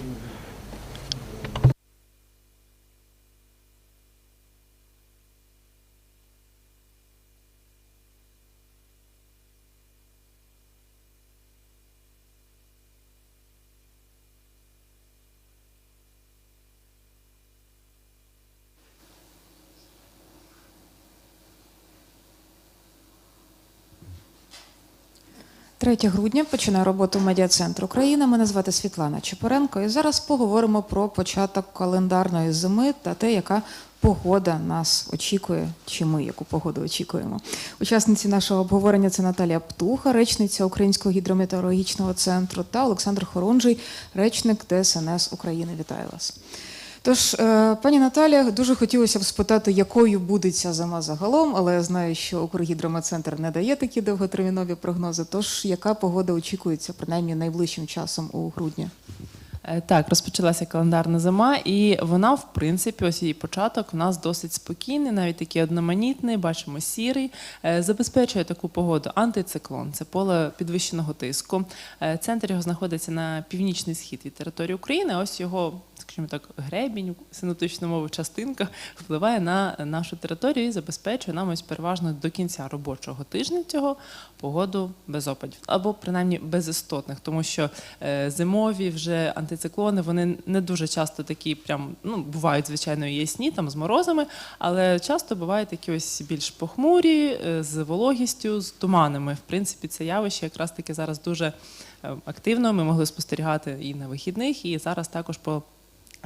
Mm-hmm. Третє грудня починає роботу медіа-центр України. Мене звати Світлана Чепоренко. І зараз поговоримо про початок календарної зими та те, яка погода нас очікує, чи ми яку погоду очікуємо. Учасниці нашого обговорення це Наталія Птуха, речниця Українського гідрометеорологічного центру, та Олександр Хорунжий, речник ДСНС України. Вітаю вас. Тож, е, пані Наталя, дуже хотілося б спитати, якою буде ця зима загалом, але я знаю, що Укргідрометцентр не дає такі довготермінові прогнози. Тож, яка погода очікується принаймні найближчим часом у грудні? Е, Так, розпочалася календарна зима, і вона, в принципі, ось її початок у нас досить спокійний, навіть такий одноманітний, бачимо сірий. Е, Забезпечує таку погоду антициклон, це поле підвищеного тиску. Е, Центр його знаходиться на північний схід від території України. Ось його, скажімо так, гребінь, синоптичною мовою частинка впливає на нашу територію і забезпечує нам ось переважно до кінця робочого тижня цього погоду без опадів, або принаймні безістотних, тому що зимові вже антициклони вони не дуже часто такі, прям ну бувають звичайно ясні там з морозами, але часто бувають такі ось більш похмурі е, з вологістю, з туманами. В принципі, це явище якраз таки зараз дуже е, активно. Ми могли спостерігати і на вихідних, і зараз також по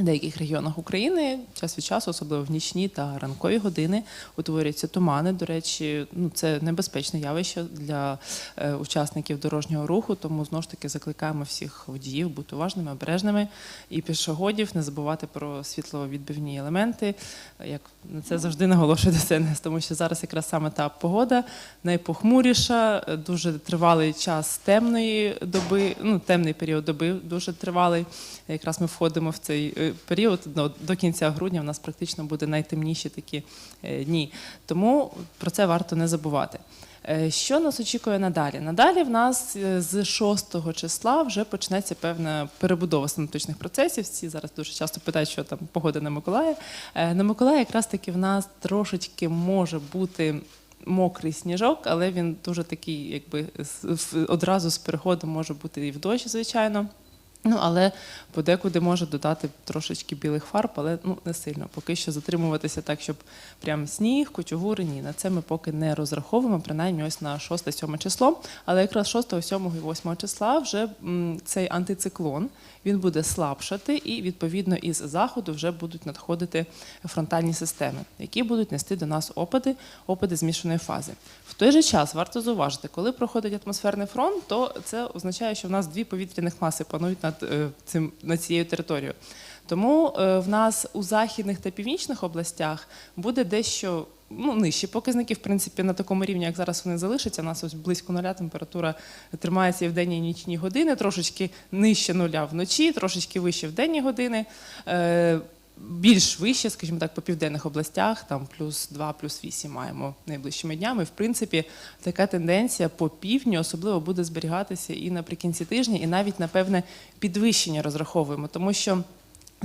деяких регіонах України час від часу, особливо в нічні та ранкові години, утворюються тумани. До речі, ну це небезпечне явище для е, учасників дорожнього руху. Тому знову ж таки закликаємо всіх водіїв бути уважними, обережними і пішоходів, не забувати про світловідбивні елементи. Як на це завжди наголошує ДСНС, тому що зараз якраз саме та погода найпохмуріша, дуже тривалий час темної доби, ну темний період доби дуже тривалий. Якраз ми входимо в цей е, період ну, до кінця грудня. У нас практично буде найтемніші такі е, дні. Тому про це варто не забувати. Е, Що нас очікує надалі? Надалі в нас е, з 6 числа вже почнеться певна перебудова синоптичних процесів. Всі зараз дуже часто питають, що там погода на Миколаї. На Миколаї якраз таки в нас трошечки може бути. Мокрий сніжок, але він дуже такий, якби одразу з переходом може бути і в дощ, звичайно. Ну, але подекуди може додати трошечки білих фарб, але ну не сильно. Поки що затримуватися так, щоб прям сніг, кучугури, ні. На це ми поки не розраховуємо, принаймні ось на 6-7 число. Але якраз 6, 7 і 8 числа вже м, цей антициклон він буде слабшати, і відповідно із заходу вже будуть надходити фронтальні системи, які будуть нести до нас опади, опади змішаної фази. В той же час варто зауважити, коли проходить атмосферний фронт, то це означає, що в нас дві повітряних маси панують над е, цим над цією територією. Тому е, в нас у західних та північних областях буде дещо ну, нижчі показники, в принципі, на такому рівні, як зараз вони залишаться. У нас ось близько нуля температура тримається і в денні і нічні години, трошечки нижче нуля вночі, трошечки вище в денні години. Е, більш вище, скажімо так, по південних областях, там плюс 2, плюс 8 маємо найближчими днями. В принципі, така тенденція по півдню особливо буде зберігатися і наприкінці тижня, і навіть на певне підвищення розраховуємо, тому що.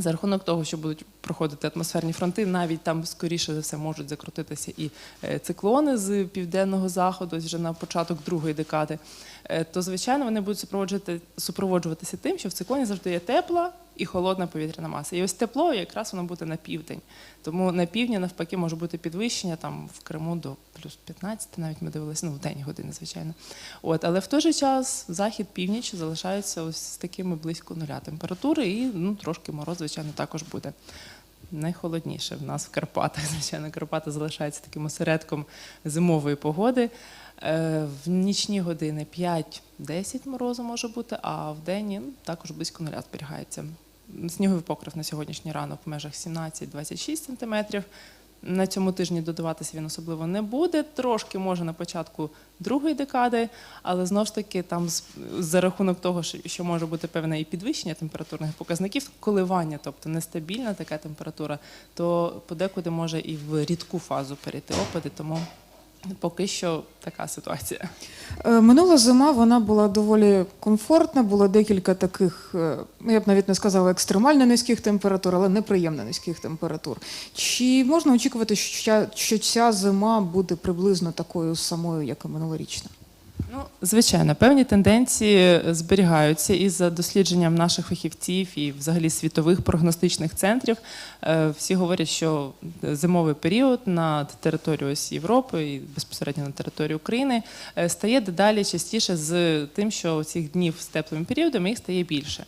За рахунок того, що будуть проходити атмосферні фронти, навіть там скоріше за все можуть закрутитися і е, циклони з південного заходу, вже на початок другої декади. Е, То звичайно вони будуть супроводжувати супроводжуватися тим, що в циклоні завжди є тепла і холодна повітряна маса. І ось тепло якраз воно буде на південь. Тому на півдні навпаки може бути підвищення там в Криму до плюс 15, навіть ми дивилися, ну в день години, звичайно. От, але в той же час захід, північ залишаються ось з такими близько нуля температури, і ну трошки мороз, звичайно, також буде. Найхолодніше в нас в Карпатах. Звичайно, Карпати залишаються таким осередком зимової погоди. Е, В нічні години 5-10 морозу може бути, а в день ну, також близько нуля зберігається. Сніговий покрив на сьогоднішній ранок в межах 17-26 сантиметрів. На цьому тижні додаватися він особливо не буде. Трошки може на початку другої декади, але знову ж таки, там за рахунок того, що може бути певне і підвищення температурних показників, коливання, тобто нестабільна така температура, то подекуди може і в рідку фазу перейти опади. Тому поки що така ситуація. Е, Минула зима вона була доволі комфортна. Було декілька таких, е, ну, я б навіть не сказала екстремально низьких температур, але неприємно низьких температур. Чи можна очікувати, що ця зима буде приблизно такою самою, як і минулорічна? Ну, звичайно, певні тенденції зберігаються і за дослідженням наших фахівців і взагалі світових прогностичних центрів. Е, Всі говорять, що зимовий період на територію ось Європи і безпосередньо на територію України е, стає дедалі частіше з тим, що цих днів з теплими періодами їх стає більше.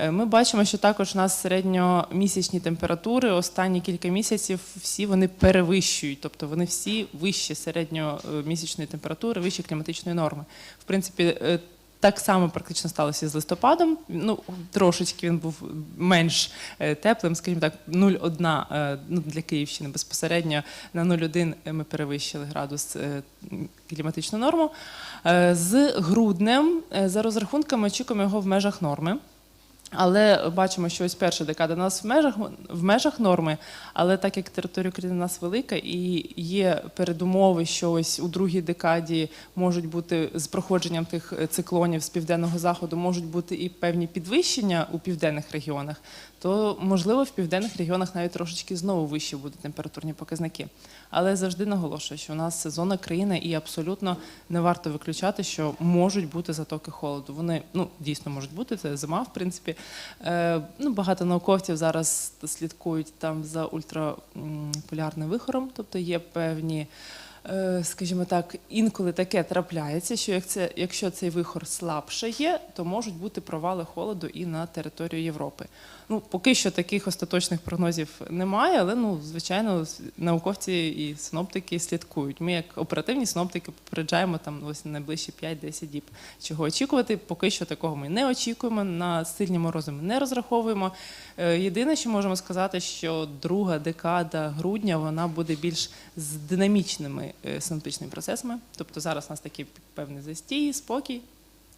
Е, Ми бачимо, що також у нас середньомісячні температури останні кілька місяців всі вони перевищують, тобто вони всі вищі середньомісячної температури, вищі кліматичної норми. В принципі, е, так само практично сталося з листопадом. Ну трошечки він був менш е, теплим, скажімо так, 0,1 е, ну, для Київщини безпосередньо на 0,1 ми перевищили градус кліматичну норму. З груднем за розрахунками очікуємо його в межах норми. Але бачимо, що ось перша декада у нас в межах в межах норми, але так як територія України у нас велика і є передумови, що ось у другій декаді можуть бути з проходженням тих е, циклонів з південного заходу, можуть бути і певні підвищення у південних регіонах, то можливо в південних регіонах навіть трошечки знову вищі будуть температурні показники. Але завжди наголошую, що у нас сезонна країна, і абсолютно не варто виключати, що можуть бути затоки холоду. Вони ну дійсно можуть бути. Це зима, в принципі. Е, ну, багато науковців зараз слідкують там за ультраполярним вихором, тобто є певні. Е, Скажімо так, інколи таке трапляється, що якщо цей вихор слабше є, то можуть бути провали холоду і на територію Європи. Ну, поки що таких остаточних прогнозів немає, але ну, звичайно, науковці і синоптики слідкують. Ми, як оперативні синоптики, попереджаємо там ось на найближчі 5-10 діб. Чого очікувати? Поки що такого ми не очікуємо. На сильні морози ми не розраховуємо. Е, Єдине, що можемо сказати, що друга декада грудня вона буде більш з динамічними е, синоптичними процесами. Тобто зараз у нас такий певний застій, спокій.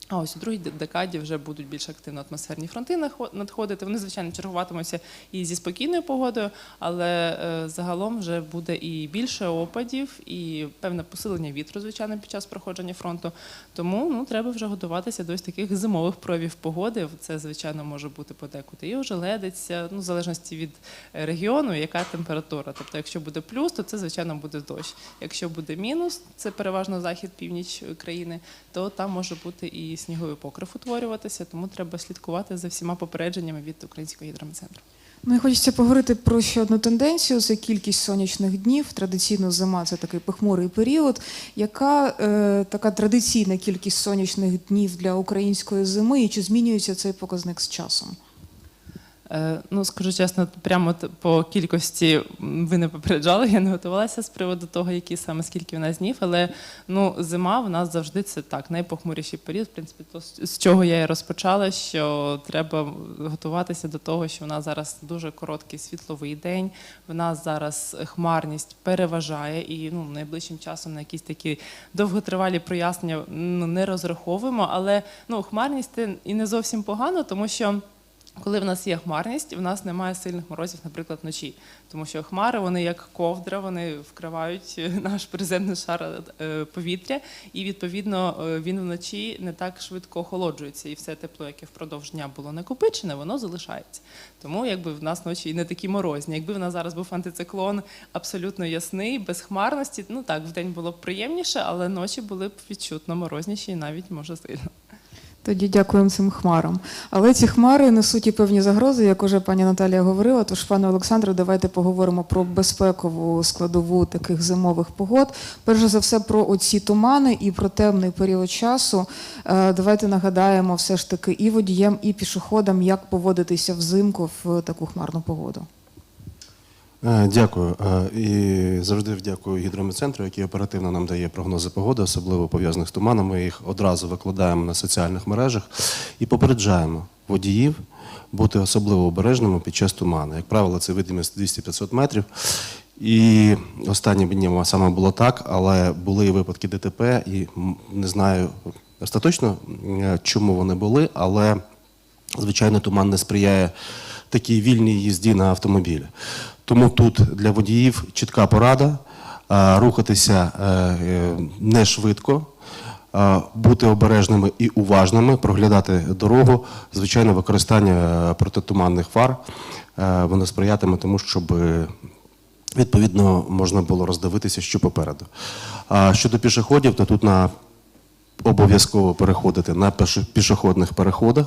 А ось у другій декаді вже будуть більш активно атмосферні фронти надходити. Вони, звичайно, чергуватимуться і зі спокійною погодою, але е, загалом вже буде і більше опадів, і певне посилення вітру, звичайно, під час проходження фронту. Тому ну, треба вже готуватися до ось таких зимових проявів погоди. Це, звичайно, може бути подекуди і ожеледиться, ну, в залежності від е, регіону, яка температура. Тобто, якщо буде плюс, то це, звичайно, буде дощ. Якщо буде мінус, це переважно захід, північ країни, то там може бути і сніговий покрив утворюватися, тому треба слідкувати за всіма попередженнями від українського гідрометцентру. Ну хочеться поговорити про ще одну тенденцію: це кількість сонячних днів. Традиційно зима це такий похмурий період. Яка е, така традиційна кількість сонячних днів для української зими, і чи змінюється цей показник з часом? Е, Ну, скажу чесно, прямо по кількості ви не попереджали, я не готувалася з приводу того, які саме скільки в нас днів, але ну, зима в нас завжди це так, найпохмуріший період. В принципі, то, з- чого я і розпочала, що треба готуватися до того, що в нас зараз дуже короткий світловий день, в нас зараз хмарність переважає, і ну, найближчим часом на якісь такі довготривалі прояснення ну, не розраховуємо. Але ну, хмарність і не зовсім погано, тому що. Коли в нас є хмарність, в нас немає сильних морозів, наприклад, вночі. Тому що хмари, вони як ковдра, вони вкривають е, наш приземний шар е, повітря, і відповідно е, він вночі не так швидко охолоджується, і все тепло, яке впродовж дня було накопичене, воно залишається. Тому якби в нас ночі не такі морозні. Якби в нас зараз був антициклон абсолютно ясний, без хмарності, ну так, вдень було б приємніше, але ночі були б відчутно морозніші і навіть може сильно. Тоді дякуємо цим хмарам. Але ці хмари несуть і певні загрози, як уже пані Наталія говорила. Тож, пане Олександре, давайте поговоримо про безпекову складову таких зимових погод. Перш за все, про оці тумани і про темний період часу. Е, Давайте нагадаємо все ж таки і водіям, і пішоходам, як поводитися взимку в таку хмарну погоду. Е, Дякую. Е, І завжди дякую гідрометцентру, який оперативно нам дає прогнози погоди, особливо пов'язаних з туманом. Ми їх одразу викладаємо на соціальних мережах і попереджаємо водіїв бути особливо обережними під час туману. Як правило, це видимість 200-500 метрів. І останніми днями саме було так, але були і випадки ДТП, і не знаю остаточно, е, чому вони були, але звичайно, туман не сприяє такій вільній їзді на автомобілі. Тому тут для водіїв чітка порада. е, рухатися е, е, не швидко, бути обережними і уважними, проглядати дорогу. Звичайно, використання протитуманних фар воно сприятиме тому, щоб відповідно можна було роздивитися, що попереду. Щодо пішоходів, то тут на обов'язково переходити на пішохідних переходах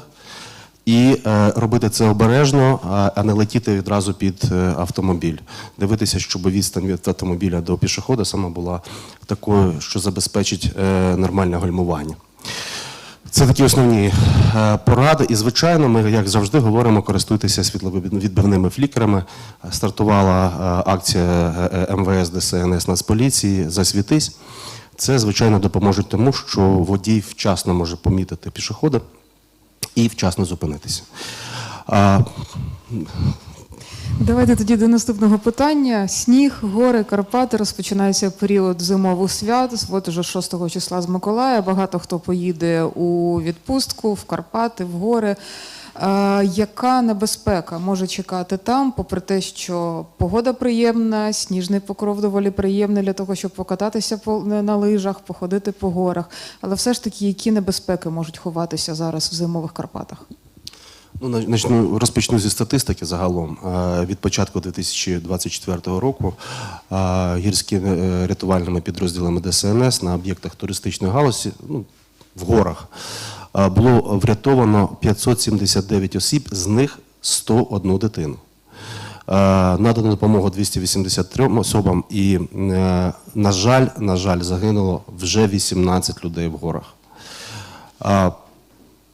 і е, робити це обережно, а, не летіти відразу під е, автомобіль. Дивитися, щоб відстань від автомобіля до пішохода саме була такою, що забезпечить е, нормальне гальмування. Це такі основні поради. І, звичайно, ми, як завжди, говоримо, користуйтеся світловідбивними флікерами. Стартувала акція МВС ДСНС Нацполіції Засвітись. Це, звичайно, допоможе тому, що водій вчасно може помітити пішохода і вчасно зупинитися. А, Давайте тоді до наступного питання. Сніг, гори, Карпати. Розпочинається період зимових свят. От уже 6 числа з Миколая. Багато хто поїде у відпустку в Карпати, в гори. Яка небезпека може чекати там, попри те, що погода приємна, сніжний покров доволі приємний для того, щоб покататися по, на лижах, походити по горах. Але все ж таки, які небезпеки можуть ховатися зараз в зимових Карпатах? Ну, начну, розпочну зі статистики загалом. Від початку 2024 року гірськими е, рятувальними підрозділами ДСНС на об'єктах туристичної галузі ну, в горах було врятовано 579 осіб, з них 101 дитину. Е, Надано допомогу 283 особам, і, е, на жаль, на жаль, загинуло вже 18 людей в горах.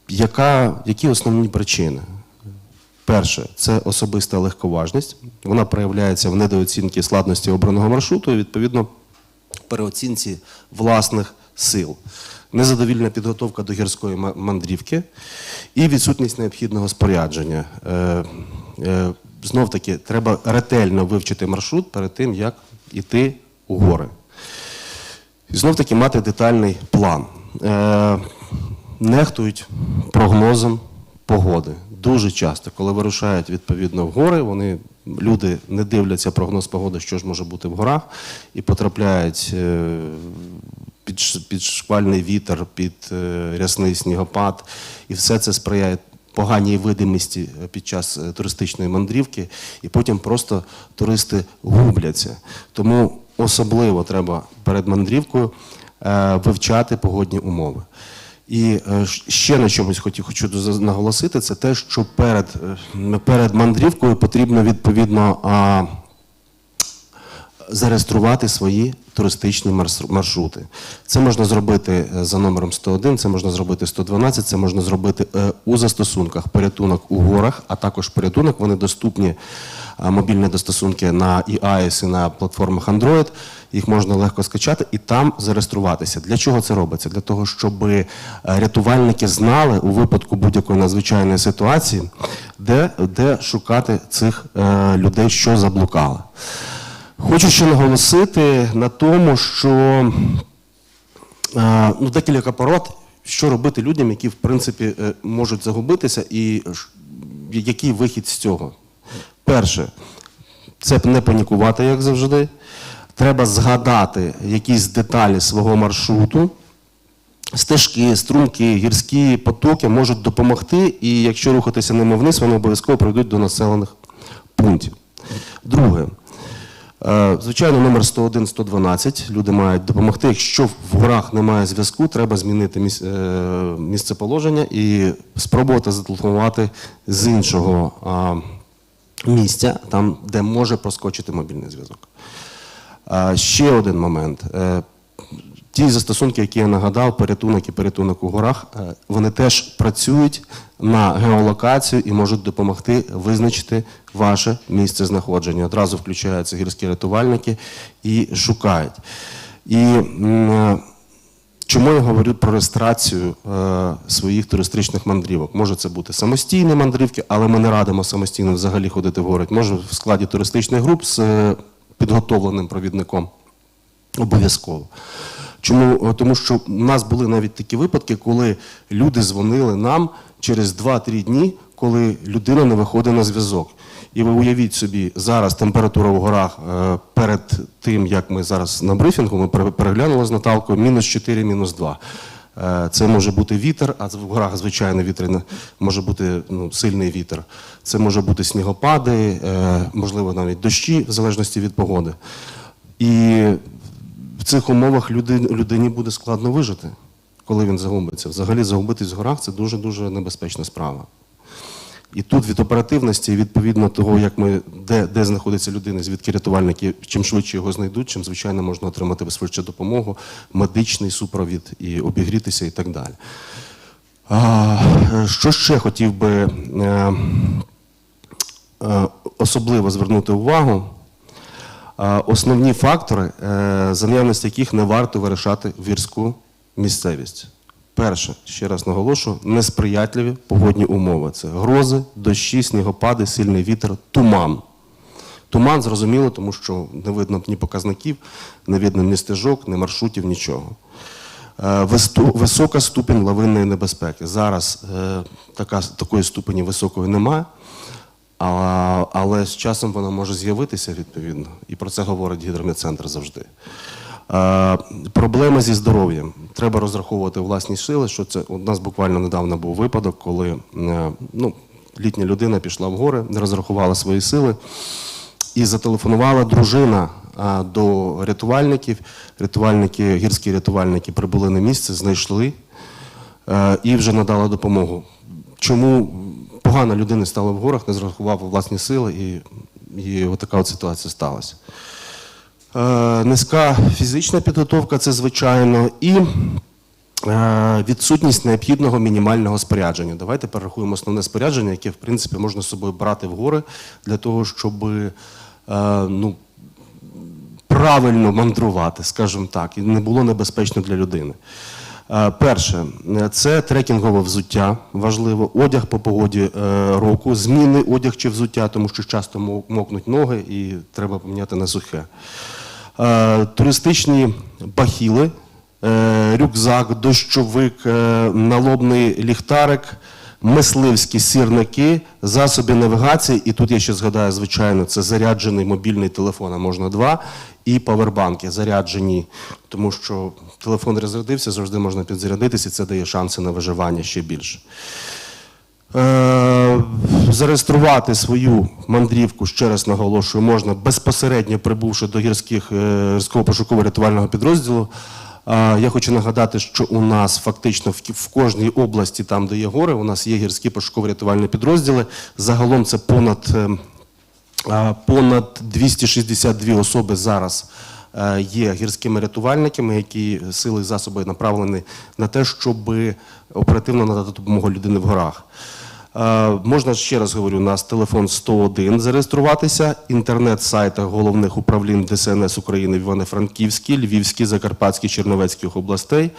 Яка, які основні причини? Перше, це особиста легковажність. Вона проявляється в недооцінці складності обраного маршруту і, відповідно, переоцінці власних сил. Незадовільна підготовка до гірської мандрівки і відсутність необхідного спорядження. Е, е, знов таки, треба ретельно вивчити маршрут перед тим, як йти у гори. І знов таки мати детальний план. Е, нехтують прогнозом погоди. Дуже часто, коли вирушають відповідно в гори, вони люди не дивляться прогноз погоди, що ж може бути в горах, і потрапляють під, під шквальний вітер, під е, рясний снігопад, і все це сприяє поганій видимості е, під час е, туристичної мандрівки, і потім просто туристи губляться. Тому особливо треба перед мандрівкою вивчати погодні умови. І ще на чомусь хотів хочу наголосити, це те, що перед, перед мандрівкою потрібно відповідно зареєструвати свої туристичні маршрути. Це можна зробити е, за номером 101, це можна зробити 112, це можна зробити е, у застосунках порятунок у горах, а також порятунок. Вони доступні е, мобільні застосунки на iOS і на платформах Android. Їх можна легко скачати і там зареєструватися. Для чого це робиться? Для того, щоб рятувальники знали у випадку будь-якої надзвичайної ситуації, де, де шукати цих людей, що заблукали. Хочу ще наголосити на тому, що е, ну, декілька порад, що робити людям, які в принципі е, можуть загубитися, і який вихід з цього. Перше, це не панікувати, як завжди. Треба згадати якісь деталі свого маршруту. Стежки, струмки, гірські потоки можуть допомогти, і якщо рухатися ними вниз, вони обов'язково прийдуть до населених пунктів. Друге, звичайно, номер 101-112 люди мають допомогти. Якщо в горах немає зв'язку, треба змінити місце положення і спробувати зателефонувати з іншого місця, там, де може проскочити мобільний зв'язок. Ще один момент. Ті застосунки, які я нагадав, порятунок і порятунок у горах, е, вони теж працюють на геолокацію і можуть допомогти визначити ваше місце знаходження. Одразу включаються гірські рятувальники і шукають. І е, Чому я говорю про реєстрацію е, своїх туристичних мандрівок? Може це бути самостійні мандрівки, але ми не радимо самостійно взагалі ходити в гори. Може в складі туристичних груп з підготовленим провідником. Обов'язково. Чому? Тому що у нас були навіть такі випадки, коли люди дзвонили нам через 2-3 дні, коли людина не виходить на зв'язок. І ви уявіть собі, зараз температура в горах е, перед тим, як ми зараз на брифінгу, ми переглянули з Наталкою, мінус 4, мінус 2. Е, Це може бути вітер, а в горах звичайно вітер може бути ну, сильний вітер. Це може бути снігопади, е, можливо, навіть дощі, в залежності від погоди. І в цих умовах люди, людині буде складно вижити, коли він загубиться. Взагалі загубитись в горах це дуже-дуже небезпечна справа. І тут від оперативності, відповідно того, як ми, де, де знаходиться людина, звідки рятувальники, чим швидше його знайдуть, чим звичайно можна отримати швидше допомогу, медичний супровід і обігрітися і так далі. А, що ще хотів би е, е, особливо звернути увагу? Основні фактори, е, за наявності яких не варто вирішати в гірську місцевість. Перше, ще раз наголошую, несприятливі погодні умови. Це грози, дощі, снігопади, сильний вітер, туман. Туман зрозуміло, тому що не видно ні показників, не видно ні стежок, ні маршрутів, нічого. Е, Висока ступінь лавинної небезпеки. Зараз е, така, такої ступені високої немає, а, але з часом вона може з'явитися відповідно. І про це говорить гідрометцентр завжди. Е, проблеми зі здоров'ям. Треба розраховувати власні сили. Що це у нас буквально недавно був випадок, коли е, ну, літня людина пішла в гори, не розрахувала свої сили. І зателефонувала дружина а, до рятувальників. Рятувальники, гірські рятувальники прибули на місце, знайшли е, і вже надала допомогу. Чому погана людина стала в горах, не зрахував власні сили, і, і отака от ситуація сталася. Е, низька фізична підготовка це звичайно, і е, відсутність необхідного мінімального спорядження. Давайте перерахуємо основне спорядження, яке в принципі можна з собою брати в гори для того, щоб е, ну, правильно мандрувати, скажімо так, і не було небезпечно для людини. Е, Перше, це трекінгове взуття, важливо, одяг по погоді е, року, зміни одяг чи взуття, тому що часто мокнуть ноги і треба поміняти на сухе. Е, Туристичні бахіли, рюкзак, дощовик, налобний ліхтарик, мисливські сірники, засоби навігації, і тут я ще згадаю, звичайно, це заряджений мобільний телефон, а можна два, і павербанки заряджені, тому що телефон розрядився, завжди можна підзарядитися, і це дає шанси на виживання ще більше. Е, Зареєструвати свою мандрівку, ще раз наголошую, можна безпосередньо прибувши до гірських, е, гірського пошуково-рятувального підрозділу. Я хочу нагадати, що у нас фактично в, кожній області, там де є гори, у нас є гірські пошуково-рятувальні підрозділи. Загалом це понад, е, е, понад 262 особи зараз е, є гірськими рятувальниками, які сили і засоби направлені на те, щоб оперативно надати допомогу людини в горах. Е, Можна ще раз говорю, у нас телефон 101 зареєструватися, інтернет-сайти головних управлінь ДСНС України в Івано-Франківській, Львівській, Закарпатській, Черновецьких областей.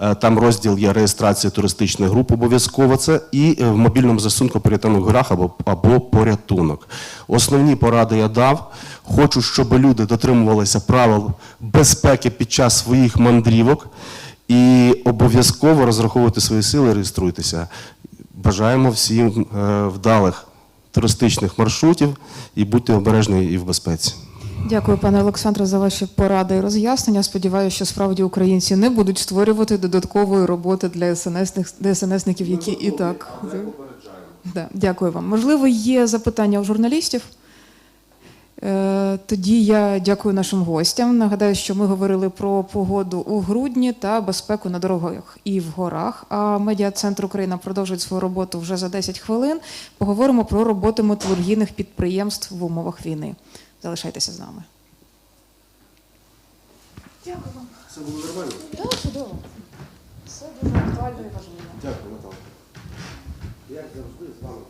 Е, Там розділ є реєстрація туристичних груп, обов'язково це, і е, в мобільному застосунку порятунок в горах або, або порятунок. Основні поради я дав. Хочу, щоб люди дотримувалися правил безпеки під час своїх мандрівок і обов'язково розраховувати свої сили, реєструйтеся. Бажаємо всім е, вдалих туристичних маршрутів і будьте обережні і в безпеці. Дякую, пане Олександре, за ваші поради і роз'яснення. Сподіваюся, що справді українці не будуть створювати додаткової роботи для СНСних, ДСНСників, які і так. Да, дякую вам. Можливо, є запитання у журналістів. Е, Тоді я дякую нашим гостям. Нагадаю, що ми говорили про погоду у грудні та безпеку на дорогах і в горах. А медіа-центр Україна продовжує свою роботу вже за 10 хвилин. Поговоримо про роботу металургійних підприємств в умовах війни. Залишайтеся з нами. Дякую вам. Це було нормально? Так, чудово. Все дуже актуально і важливо. Дякую, Наталка. Як завжди з вами.